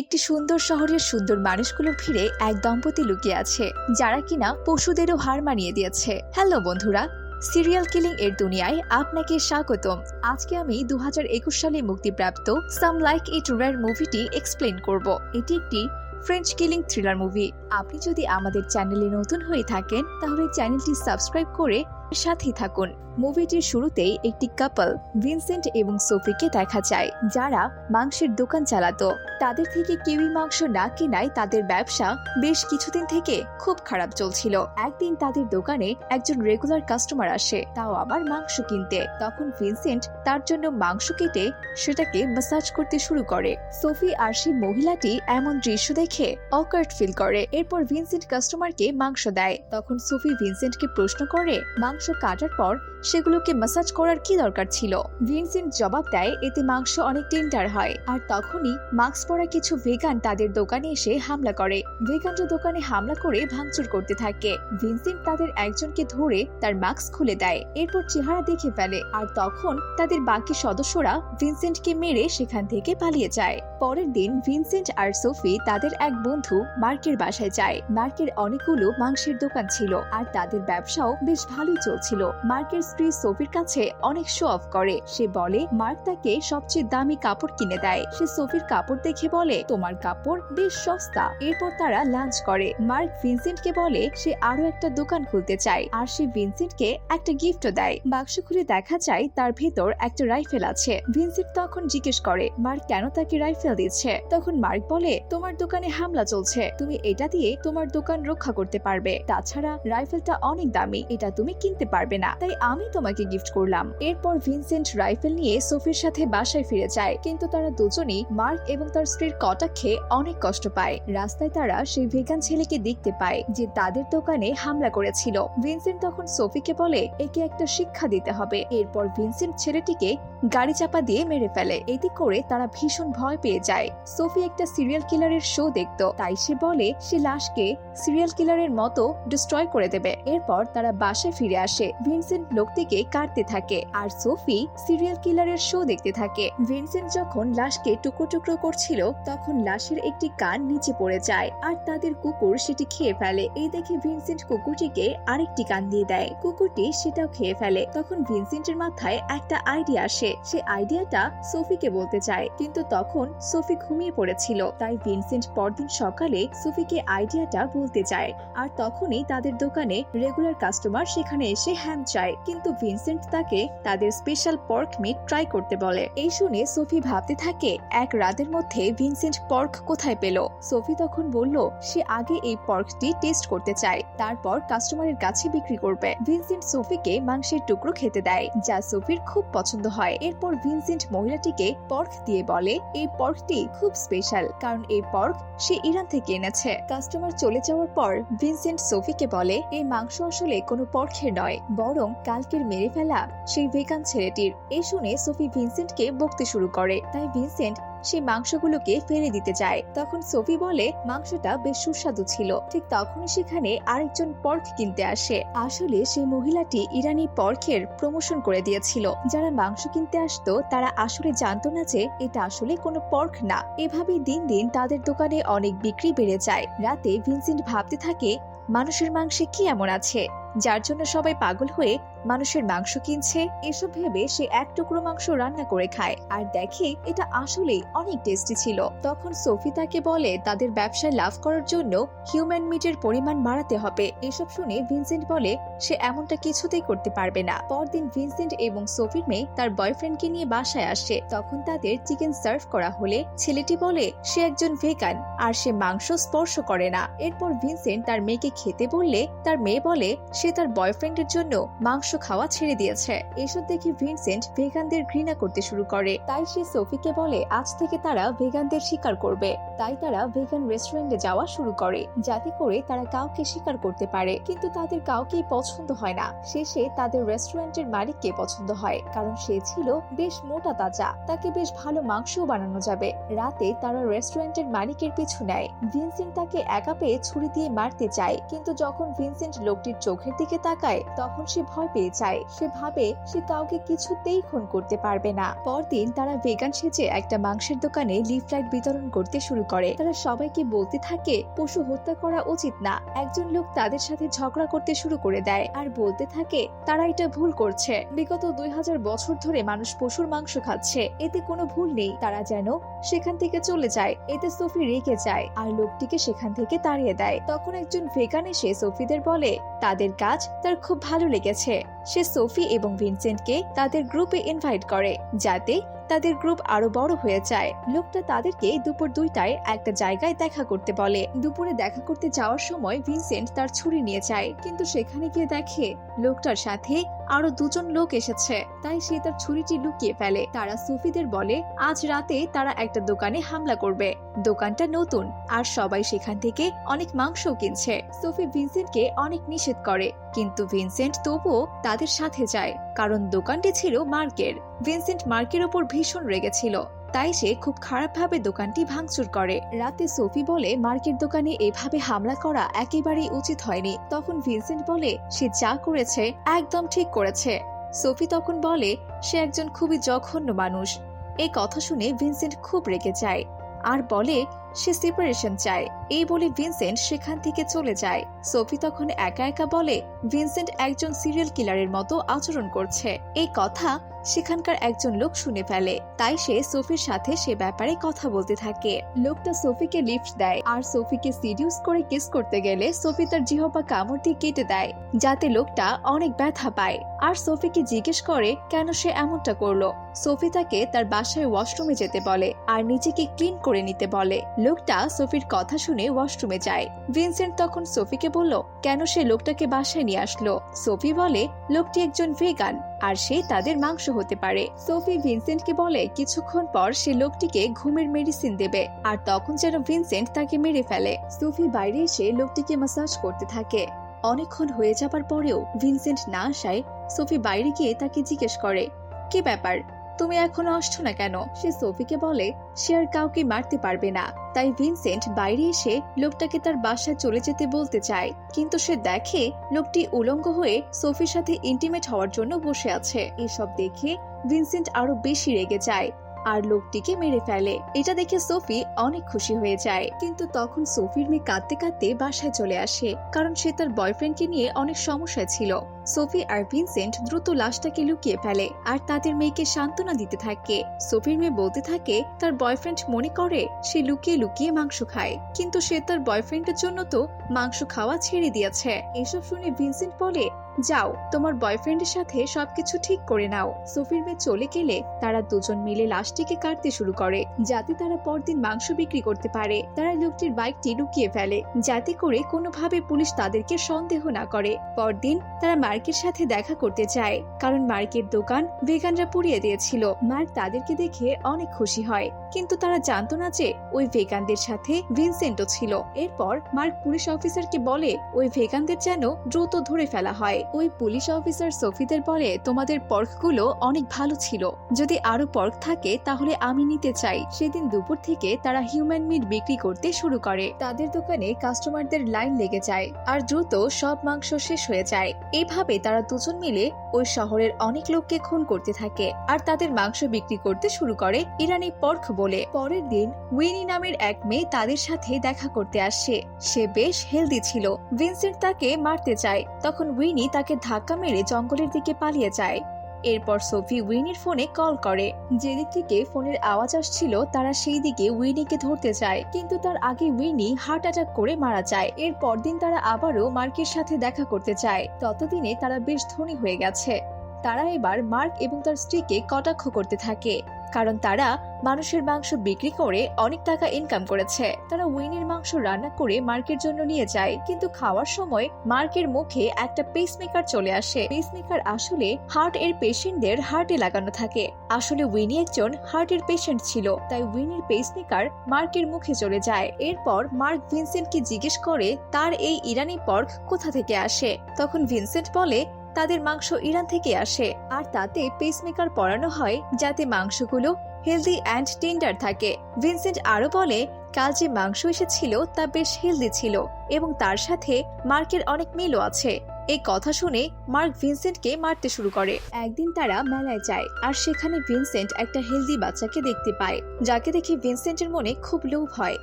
একটি সুন্দর শহরের সুন্দর মানুষগুলোর ভিড়ে এক দম্পতি লুকিয়ে আছে, যারা কিনা পশুদেরও হার মানিয়ে দিয়েছে। হ্যালো বন্ধুরা, সিরিয়াল কিলিং এর দুনিয়ায় আপনাকে স্বাগতম। আজকে আমি দু হাজার একুশ সালে মুক্তিপ্রাপ্ত সাম লাইক ইট রেয়ার মুভিটি এক্সপ্লেন করব। এটি একটি ফ্রেঞ্চ কিলিং থ্রিলার মুভি। আপনি যদি আমাদের চ্যানেলে নতুন হয়ে থাকেন, তাহলে চ্যানেলটি সাবস্ক্রাইব করে সাথেই থাকুন। মুভিটির শুরুতেই একটি কাপল ভিনসেন্ট এবং সোফিকে দেখা যায়, যারা মাংসের দোকান চালাতো। তাদের থেকে কেউই মাংস না কেনায় তাদের ব্যবসা বেশ কিছুদিন থেকে খুব খারাপ চলছিল। একদিন তাদের দোকানে একজন রেগুলার কাস্টমার আসে, তাও আবার মাংস কিনতে। তখন ভিনসেন্ট তার জন্য মাংস কেটে সেটাকে মাসাজ করতে শুরু করে। সোফি আর সেই মহিলাটি এমন দৃশ্য দেখে অকার্ট ফিল করে। এরপর ভিনসেন্ট কাস্টমারকে মাংস দেয়। তখন সোফি ভিনসেন্টকে প্রশ্ন করে মাংস কাটার পর সেগুলোকে মাসাজ করার কি দরকার ছিল? ভিনসেন্ট জবাব দেয়, এতে মাংস অনেক টেন্ডার হয়। আর তখনই মাস্ক পরা কিছু ভেগান তাদের দোকানে এসে হামলা করে। ভেগানরা দোকানে হামলা করে ভাঙচুর করতে থাকে। ভিনসেন্ট তাদের একজনকে ধরে তার মাস্ক খুলে দেয়। এরপর চেহারা দেখে ফেলে। আর তখন তাদের বাকি সদস্যরা ভিনসেন্টকে মেরে সেখান থেকে পালিয়ে যায়। পরের দিন ভিনসেন্ট আর সোফি তাদের এক বন্ধু মার্কের বাসায় যায়। মার্কের অনেকগুলো মাংসের দোকান ছিল। আর তাদের ব্যবসাও বেশ ভালোই চলছিল। মার্কের স্ত্রী সোফির কাছে অনেক শো অফ করে। সে বলে, মার্ক তাকে সবচেয়ে দামি কাপড় কিনে দেয়। সে সোফির কাপড় দেখে বলে, তোমার কাপড় বেশ সস্তা। এরপর তারা লাঞ্চ করে। মার্ক ভিনসেন্টকে বলে, সে আরও একটা দোকান খুলতে চায়। আর সে ভিনসেন্টকে একটা গিফটও দেয়। বাক্স খুলে দেখা যায়, তার ভেতর একটা রাইফেল আছে। ভিনসেন্ট তখন জিজ্ঞেস করে, মার্ক, কেন তাকে রাইফেল দিচ্ছে? তখন মার্ক বলে, তোমার দোকানে হামলা চলছে। তুমি এটা দিয়ে তোমার দোকান রক্ষা করতে পারবে। তাছাড়া রাইফেলটা অনেক দামি। এটা তুমি কিনতে পারবে না। তাই আমি তোমাকে গিফট করলাম। এরপর ভিনসেন্ট রাইফেল নিয়ে সোফির সাথে বাসায় ফিরে যায়। কিন্তু তারা দুজনেই মার্ক এবং তার স্ত্রীর কটাক্ষে অনেক কষ্ট পায়। রাস্তায় তারা সেই ভেগান ছেলেকে দেখতে পায় যে তাদের দোকানে হামলা করেছিল। ভিনসেন্ট তখন সোফিকে বলে, একে একটা শিক্ষা দিতে হবে। এরপর ভিনসেন্ট ছেলেটিকে গাড়ি চাপা দিয়ে মেরে ফেলে। এতে করে তারা ভীষণ ভয় পেয়ে যায়। সোফি একটা সিরিয়াল কিলারের শো দেখত। তাই সে বলে, সে লাশকে সিরিয়াল কিলারের মতো ডিস্ট্রয় করে দেবে। এরপর তারা বাসায় ফিরে আসে। ভিনসেন্ট লোকটিকে কাটতে থাকে। আর সোফি সিরিয়াল কিলারের শো দেখতে থাকে। ভিনসেন্ট যখন লাশকে টুকরো টুকরো করছিল, তখন লাশের একটি কান নিচে পড়ে যায় আর তাদের কুকুর সেটি খেয়ে ফেলে। এই দেখে ভিনসেন্ট কুকুরটিকে আরেকটি কান দিয়ে দেয়। কুকুরটি সেটাও খেয়ে ফেলে। তখন ভিনসেন্টের মাথায় একটা আইডিয়া আসে। সে আইডিয়াটা সোফিকে বলতে চায়। কিন্তু তখন সোফি ঘুমিয়ে পড়েছিল। তাই ভিনসেন্ট পরদিন সকালে সোফিকে আইডিয়াটা বলতে চায়। আর তখনই তাদের দোকানে রেগুলার কাস্টমার সেখানে এসে হ্যাম চায়। কিন্তু ভিনসেন্ট তাকে তাদের স্পেশাল পর্ক মিট ট্রাই করতে বলে। এই শুনে সোফি ভাবতে থাকে, এক রাতের মধ্যে ভিনসেন্ট পর্ক কোথায় পেল? সোফি তখন বলল, সে আগে এই পর্কটি টেস্ট করতে চায়, তারপর কাস্টমারের কাছে বিক্রি করবে। ভিনসেন্ট সোফিকে মাংসের টুকরো খেতে দেয়, যা সোফির খুব পছন্দ হয়। এরপর ভিনসেন্ট মহিলাটিকে পর্ক দিয়ে বলে, এই পর্কটি খুব স্পেশাল, কারণ এই পর্ক সে ইরান থেকে এনেছে। কাস্টমার চলে যাওয়ার পর ভিনসেন্ট সোফিকে বলে, এই মাংস আসলে কোনো পর্কের নয়, বরং কালকের মেরে ফেলা সেই ভেগান ছেলেটির। এই শুনে সোফি ভিনসেন্টকে বকতে শুরু করে। তাই ভিনসেন্ট সেই মাংসগুলোকে ফেলে দিতে যায়। তখন সোফি বলে, মাংসটা বেশ সুস্বাদু ছিল। ঠিক তখনই সেখানে আরেকজন পর্ক কিনতে আসে। আসলে সেই মহিলাটি ইরানি পর্কের প্রমোশন করে দিয়েছিল। যারা মাংস কিনতে আসতো, তারা আসলে জানতো না যে এটা আসলে কোনো পর্ক না। এভাবেই দিন দিন তাদের দোকানে অনেক বিক্রি বেড়ে যায়। রাতে ভিনসেন্ট ভাবতে থাকে, মানুষের মাংসে কি এমন আছে? যার জন্য সবাই পাগল হয়ে মানুষের মাংস কিনছে, এসব ভেবে সে এক টুকরো মাংস রান্না করে খায়। আর দেখে এটা আসলেই অনেক টেস্টি ছিল। তখন সোফি তাকে বলে, তাদের ব্যবসায় লাভ করার জন্য হিউম্যান মিটের পরিমাণ বাড়াতে হবে। এসব শুনে ভিনসেন্ট বলে, সে এমনটা কিছুতেই করতে পারবে না। পরদিন ভিনসেন্ট এবং সোফির মেয়ে তার বয়ফ্রেন্ডকে নিয়ে বাসায় আসে। তখন তাদের চিকেন সার্ভ করা হলে ছেলেটি বলে, সে একজন ভেগান আর সে মাংস স্পর্শ করে না। এরপর ভিনসেন্ট তার মেয়েকে খেতে বললে, তার মেয়ে বলে, সে তার বয়ফ্রেন্ডের জন্য মাংস খাওয়া ছেড়ে দিয়েছে। এসব দেখে ভিনসেন্ট ভেগানদের ঘৃণা করতে শুরু করে। তাই সে সোফিকে বলে, আজ থেকে তারা ভেগানদের শিকার করবে। তাই তারা ভেগান রেস্টুরেন্টে যাওয়া শুরু করে, যাতে করে তারা কাউকে শিকার করতে পারে। কিন্তু তাদের কাউকেই পছন্দ হয় না। শেষে তাদের রেস্টুরেন্টের মালিককে পছন্দ হয়, কারণ সে ছিল বেশ মোটা তাজা। তাকে বেশ ভালো মাংসও বানানো যাবে। রাতে তারা রেস্টুরেন্টের মালিকের পিছু নেয়। ভিনসেন্ট তাকে একা পেয়ে ছুরি দিয়ে মারতে চায়। কিন্তু যখন ভিনসেন্ট লোকটির চোখের দিকে তাকায়, তখন সে ভয় পেয়ে পেয়ে যায়। সে ভাবে সে কাউকে কিছুতেই খুন করতে পারবে না। পরদিন তারা ভেগান সেজে একটা মাংসের দোকানে লিফলেট বিতরণ করতে শুরু করে। তারা সবাইকে বলতে থাকে, পশু হত্যা করা উচিত না। একজন লোক তাদের সাথে ঝগড়া করতে শুরু করে দেয় আর বলতে থাকে, তারা এটা ভুল করছে। বিগত দুই হাজার বছর ধরে মানুষ পশুর মাংস খাচ্ছে। এতে কোনো ভুল নেই। তারা যেন সেখান থেকে চলে যায়। এতে সোফি রেগে যায় আর লোকটিকে সেখান থেকে তাড়িয়ে দেয়। তখন একজন ভেগান এসে সোফিদের বলে, তাদের কাজ তার খুব ভালো লেগেছে। সে সোফি এবং ভিনসেন্টকে তাদের গ্রুপে ইনভাইট করে, যাতে তাদের গ্রুপ আরও বড় হয়ে যায়। লোকটা তাদেরকে দুপুর দুইটায় একটা জায়গায় দেখা করতে বলে। দুপুরে দেখা করতে যাওয়ার সময় ভিনসেন্ট তার ছুরি নিয়ে যায়, কিন্তু সেখানে গিয়ে দেখে লোকটার সাথে আরও দুজন লোক এসেছে। তাই সে তার ছুরিটি লুকিয়ে ফেলে। তারা সুফিদের বলে, আজ রাতে তারা একটা দোকানে হামলা করবে। দোকানটা নতুন আর সবাই সেখান থেকে অনেক মাংস কিনছে। সোফি ভিনসেন্টকে অনেক নিষেধ করে। কিন্তু ভিনসেন্ট তবুও তাদের সাথে যায়। কারণ দোকানটি ছিল মার্কের। ভিনসেন্ট মার্কের ওপর ভীষণ রেগেছিল। তাই সে খুব খারাপভাবে দোকানটি ভাঙচুর করে। রাতে সোফি বলে, মার্কেট দোকানে এভাবে হামলা করা একেবারেই উচিত হয়নি। তখন ভিনসেন্ট বলে, সে যা করেছে, একদম ঠিক করেছে। সোফি তখন বলে, সে একজন খুবই জঘন্য মানুষ। এই কথা শুনে ভিনসেন্ট খুব রেগে যায়। আর বলে সে সেপারেশন চায়। এই বলে ভিনসেন্ট সেখান থেকে চলে যায়। সোফি তখন একা একা বলে, ভিনসেন্ট একজন সিরিয়াল কিলারের মতো আচরণ করছে। এই কথা সেখানকার একজন লোক শুনে ফেলে। তাই সে সোফির সাথে সে ব্যাপারে কথা বলতে থাকে। লোকটা সোফিকে লিফট দেয় আর সোফিকে সিডিউস করে কিস করতে গেলে সোফি তার জিহবা কামড় দিয়ে কেটে দেয়, যাতে লোকটা অনেক ব্যথা পায়। আর সোফিকে জিজ্ঞেস করে, কেন সে এমনটা করল? সোফি তাকে তার বাসায় ওয়াশরুমে যেতে বলে আর নিজেকে ক্লিন করে নিতে বলে। লোকটা সোফির কথা শুনে ওয়াশরুমে যায়। ভিনসেন্ট তখন সোফিকে বলল, কেন সে লোকটাকে বাসায় নিয়ে আসলো? সোফি বলে, লোকটি একজন ভেগান, আর সে তাদের মাংস হতে পারে। সোফি ভিনসেন্টকে বলে, কিছুক্ষণ পর সে লোকটিকে ঘুমের মেডিসিন দেবে, আর তখন যেন ভিনসেন্ট তাকে মেরে ফেলে। সোফি বাইরে এসে লোকটিকে মাসাজ করতে থাকে। অনেকক্ষণ হয়ে যাবার পরেও ভিনসেন্ট না আসায় সোফি বাইরে গিয়ে তাকে জিজ্ঞেস করে, কি ব্যাপার? তুমি এখনও আসছো না কেন? সে সোফিকে বলে, সে আর কাউকে মারতে পারবে না। তাই ভিনসেন্ট বাইরে এসে লোকটাকে তার বাসায় চলে যেতে বলতে চায়। কিন্তু সে দেখে লোকটি উলঙ্গ হয়ে সোফির সাথে ইন্টিমেট হওয়ার জন্য বসে আছে। এসব দেখে ভিনসেন্ট আরও বেশি রেগে যায়। আর লোকটিকে মেরে ফেলে। এটা দেখে সোফি অনেক খুশি হয়ে যায়। কিন্তু তখন সোফির মেয়ে কাঁদতে কাঁদতে বাসায় চলে আসে, কারণ সে তার বয়ফ্রেন্ডকে নিয়ে অনেক সমস্যা ছিল। সোফি আর ভিনসেন্ট দ্রুত লাশটাকে লুকিয়ে ফেলে আর তাদের মেয়েকে সান্ত্বনা দিতে থাকে। সোফির মেয়ে বলতে থাকে, তার বয়ফ্রেন্ড মনে করে সে লুকিয়ে লুকিয়ে মাংস খায়। কিন্তু সে তার বয়ফ্রেন্ডের জন্য তো মাংস খাওয়া ছেড়ে দিয়েছে। এসব শুনে ভিনসেন্ট বলে যাও, তোমার বয়ফ্রেন্ডের সাথে সবকিছু ঠিক করে নাও। সোফির মেয়ে চলে গেলে তারা দুজন মিলে লাশটিকে কাটতে শুরু করে, যাতে তারা পরদিন মাংস বিক্রি করতে পারে। তারা লোকটির বাইকটি লুকিয়ে ফেলে, যাতে করে কোনোভাবে পুলিশ তাদেরকে সন্দেহ না করে। পরদিন তারা মার্কের সাথে দেখা করতে যায়, কারণ মার্কের দোকান ভেগানরা পুড়িয়ে দিয়েছিল। মার্ক তাদেরকে দেখে অনেক খুশি হয়। কিন্তু তারা জানতো না যে ওই ভেগানদের সাথে ভিনসেন্টও ছিল। এরপর মার্ক পুলিশ অফিসারকে বলে, ওই ভেগানদের যেন দ্রুত ধরে ফেলা হয়। ওই পুলিশ অফিসার সোফিদের বলে, তোমাদের পর্কগুলো অনেক ভালো ছিল। যদি আরও পর্ক থাকে, তাহলে আমি নিতে চাই। সেদিন দুপুর থেকে তারা হিউম্যান মিট বিক্রি করতে শুরু করে। তাদের দোকানে কাস্টমারদের লাইন লেগে যায় আর দ্রুত সব মাংস শেষ হয়ে যায়। এভাবে তারা দুজন মিলে ওই শহরের অনেক লোককে খুন করতে থাকে। আর তাদের মাংস বিক্রি করতে শুরু করে। ইরানি পর্ক বলে। পরের দিন উইনি নামের এক মেয়ে তাদের সাথে দেখা করতে আসে। সে বেশ হেলদি ছিল। ভিনসেন্ট তাকে মারতে চায়। তখন উইনি তাকে ধাক্কা মেরে জঙ্গলের দিকে পালিয়ে যায়। এরপর সোফি উইনির ফোনে কল করে। যেদিক থেকে ফোনের আওয়াজ আসছিল, তারা সেই দিকে উইনিকে ধরতে চায়। কিন্তু তার আগে উইনি হার্ট অ্যাটাক করে মারা যায়। এর পরদিন তারা আবারও মার্কের সাথে দেখা করতে চায়। ততদিনে তারা বেশ ধনী হয়ে গেছে। তারা এবার মার্ক এবং তার স্ত্রীকে কটাক্ষ করতে থাকে। কারণ তারা মানুষের মাংস বিক্রি করে অনেক টাকা ইনকাম করেছে। তারা উইনের মাংস রান্না করে মার্কের জন্য নিয়ে যায়। কিন্তু খাওয়ার সময় মার্কের মুখে একটা পেসমেকার চলে আসে। পেসমেকার আসলে হার্ট এর পেশেন্টদের হার্টে লাগানো থাকে। আসলে উইনি একজন হার্টের পেশেন্ট ছিল। তাই উইনির পেসমেকার মার্কের মুখে চলে যায়। এরপর মার্ক ভিনসেন্টকে জিজ্ঞেস করে, তার এই ইরানি পর্ক কোথা থেকে আসে? তখন ভিনসেন্ট বলে তাদের মাংস ইরান থেকে আসে, আর তাতে পেসমেকার পরানো হয় যাতে মাংসগুলো হেলদি অ্যান্ড টেন্ডার থাকে। ভিনসেন্ট আরও বলে, কাল যে মাংস এসেছিল তা বেশ হেলদি ছিল এবং তার সাথে মার্কের অনেক মিলও আছে। এই কথা শুনে মার্ক ভিনসেন্টকে মারতে শুরু করে। একদিন তারা মেলায় যায়, আর সেখানে ভিনসেন্ট একটা হেলদি বাচ্চাকে দেখতে পায়, যাকে দেখে ভিনসেন্টের মনে খুব লোভ হয়।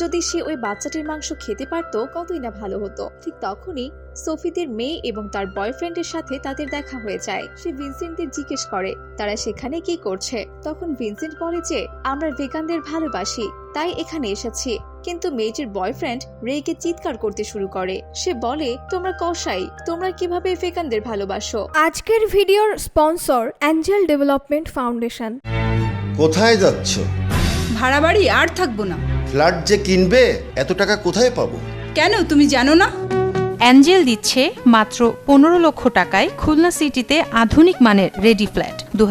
যদি সে ওই বাচ্চাটির মাংস খেতে পারত, কতই না ভালো হতো। ঠিক তখনই সোফিদের মেয়ে এবং তার বয়ফ্রেন্ডের সাথে তাদের দেখা হয়ে যায়। সে ভিনসেন্টদের জিজ্ঞেস করে তারা সেখানে কি করছে? তখন ভিনসেন্ট বলে যে আমরা ভেগানদের ভালোবাসি তাই এখানে এসেছি। কিন্তু মেয়েটির বয়ফ্রেন্ড রেগে চিৎকার করতে শুরু করে। সে বলে তোমরা কসাই তোমরা কীভাবে ভেগানদের ভালোবাসো? আজকের ভিডিওর স্পন্সর অ্যাঞ্জেল ডেভেলপমেন্ট ফাউন্ডেশন। কোথায় যাচ্ছ? ভাড়া বাড়ি আর থাকব না। ফ্ল্যাট যে কিনবে এত টাকা কোথায় পাবো? কেন তুমি জানো না? অ্যাঞ্জেল দিচ্ছে মাত্র পনেরো লক্ষ টাকায় খুলনা সিটিতে আধুনিক মানের রেডি ফ্ল্যাট। দু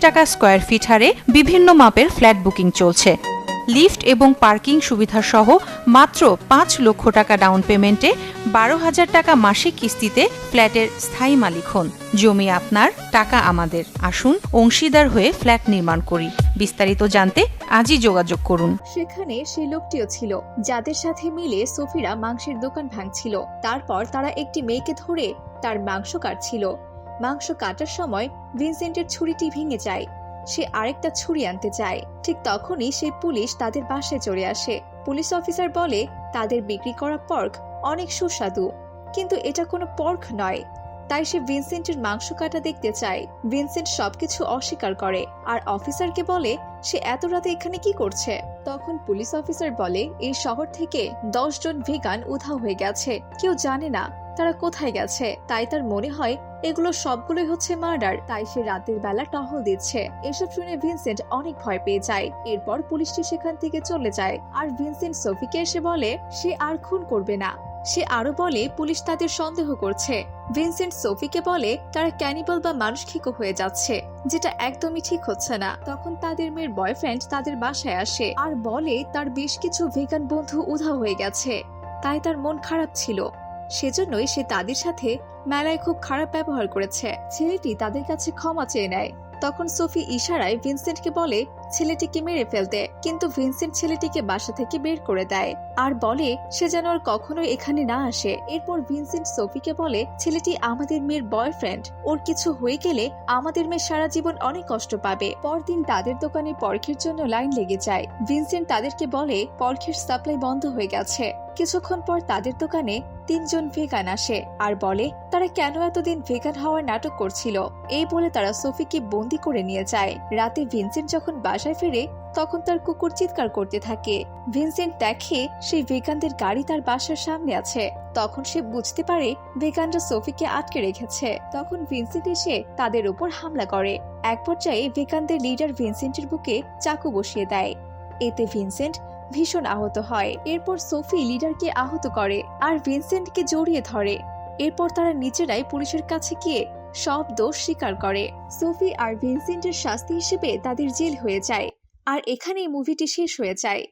টাকা স্কোয়ার ফিট হারে বিভিন্ন মাপের ফ্ল্যাট বুকিং চলছে। লিফট এবং পার্কিং সুবিধা সহ মাত্র পাঁচ লক্ষ টাকা ডাউন পেমেন্টে বারো হাজার টাকা মাসিক কিস্তিতে ফ্ল্যাটের স্থায়ী মালিক হন। জমি আপনার, টাকা আমাদের। আসুন অংশীদার হয়ে ফ্ল্যাট নির্মাণ করি। বিস্তারিত জানতে আজই যোগাযোগ করুন। সেখানে সেই লোকটিও ছিল, যাদের সাথে মিলে সোফিরা মাংসের দোকান ভাঙছিল। তারপর তারা একটি মেয়েকে ধরে তার মাংস কাটছিল। মাংস কাটার সময় ভিনসেন্টের ছুরিটি ভেঙে যায়। সে আরেকটা ছুরি আনতে চায়। ঠিক তখনই সেই পুলিশ তাদের বাসায় চলে আসে। পুলিশ অফিসার বলে, তাদের বিক্রি করা পর্ক অনেক সুস্বাদু। কিন্তু এটা কোনো পর্ক নয়। তাই সে ভিনসেন্টের মাংস কাটা দেখতে চায়। ভিনসেন্ট সবকিছু অস্বীকার করে। আর অফিসারকে বলে, সে এত রাতে এখানে কি করছে? তখন পুলিশ অফিসার বলে, এই শহর থেকে দশ জন ভেগান উধাও হয়ে গেছে। কেউ জানে না তারা কোথায় গেছে? তাই তার মনে হয় এগুলো সবগুলোই হচ্ছে মার্ডার। তাই সে রাতের বেলা টহল দিচ্ছে। এসব শুনে ভিনসেন্ট অনেক ভয় পেয়ে যায়। এরপর পুলিশটি সেখান থেকে চলে যায়। আর ভিনসেন্ট সোফিকে এসে বলে, সে আর খুন করবে না। সে আরও বলে, পুলিশ তাদের সন্দেহ করছে। ভিনসেন্ট সোফিকে বলে, তারা ক্যানিবল বা মানুষ মানুষখিকো হয়ে যাচ্ছে, যেটা একদমই ঠিক হচ্ছে না। তখন তাদের মেয়ের বয়ফ্রেন্ড তাদের বাসায় আসে আর বলে, তার বেশ কিছু ভেগান বন্ধু উধাও হয়ে গেছে। তাই তার মন খারাপ ছিল। সেজন্যই সে তাদের সাথে মেলায় খুব খারাপ ব্যবহার করেছে। ছেলেটি তাদের কাছে ক্ষমা চেয়ে নেয়। তখন সোফি ইশারায় ভিনসেন্টকে বলে, ছেলেটিকে মেরে ফেলতে। কিন্তু ভিনসেন্ট ছেলেটিকে বাসা থেকে বের করে দেয়। আর বলে, সে যেন আর কখনোই এখানে না আসে। এরপর ভিনসেন্ট সোফিকে বলে, ছেলেটি আমাদের মেয়ের বয়ফ্রেন্ড। ওর কিছু হয়ে গেলে আমাদের মেয়ে সারা জীবন অনেক কষ্ট পাবে। পরদিন তাদের দোকানে পরখের জন্য লাইন লেগে যায়। ভিনসেন্ট তাদেরকে বলে পরখের সাপ্লাই বন্ধ হয়ে গেছে। কিছুক্ষণ পর তাদের দোকানে তিনজন ভেগান আসে আর বলে, তারা কেন এতদিন ভেগান হওয়ার নাটক করছিল? এই বলে তারা সোফিকে বন্দি করে নিয়ে যায়। রাতে ভিনসেন্ট যখন বাসায় ফেরে, তখন তার কুকুর চিৎকার করতে থাকে। ভিনসেন্ট দেখে সেই ভেগানদের গাড়ি তার বাসার সামনে আছে। তখন সে বুঝতে পারে ভেগানরা সোফিকে আটকে রেখেছে। তখন ভিনসেন্ট এসে তাদের উপর হামলা করে। এক পর্যায়ে ভেগানদের লিডার ভিনসেন্টের বুকে চাকু বসিয়ে দেয়। এতে ভিনসেন্ট ভীষণ আহত হয়। এরপর সোফি লিডারকে আহত করে আর ভিনসেন্টকে জড়িয়ে ধরে। এরপর তারা নিজেরাই পুলিশের কাছে গিয়ে সব দোষ স্বীকার করে। সোফি আর ভিনসেন্টের শাস্তি হিসেবে তাদের জেল হয়ে যায়। আর এখানেই মুভিটি শেষ হয়ে যায়।